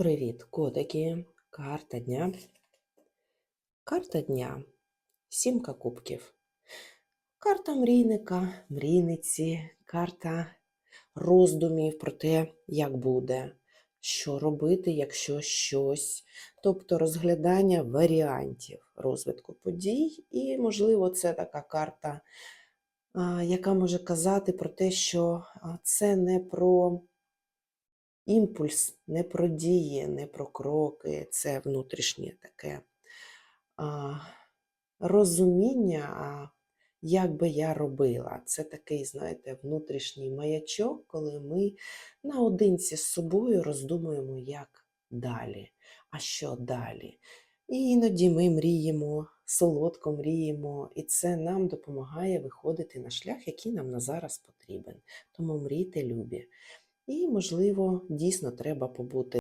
Привіт, котики. Карта дня. Карта дня. Сімка кубків. Карта мрійника, мрійниці, карта роздумів про те, як буде, що робити, якщо щось. Тобто розглядання варіантів розвитку подій. І, можливо, це така карта, яка може казати про те, що це не про імпульс, не про дії, не про кроки, це внутрішнє таке а, розуміння, а як би я робила. Це такий, знаєте, внутрішній маячок, коли ми наодинці з собою роздумуємо, як далі, а що далі. І іноді ми мріємо, солодко мріємо, і це нам допомагає виходити на шлях, який нам на зараз потрібен. Тому мрійте, любі. І, можливо, дійсно треба побути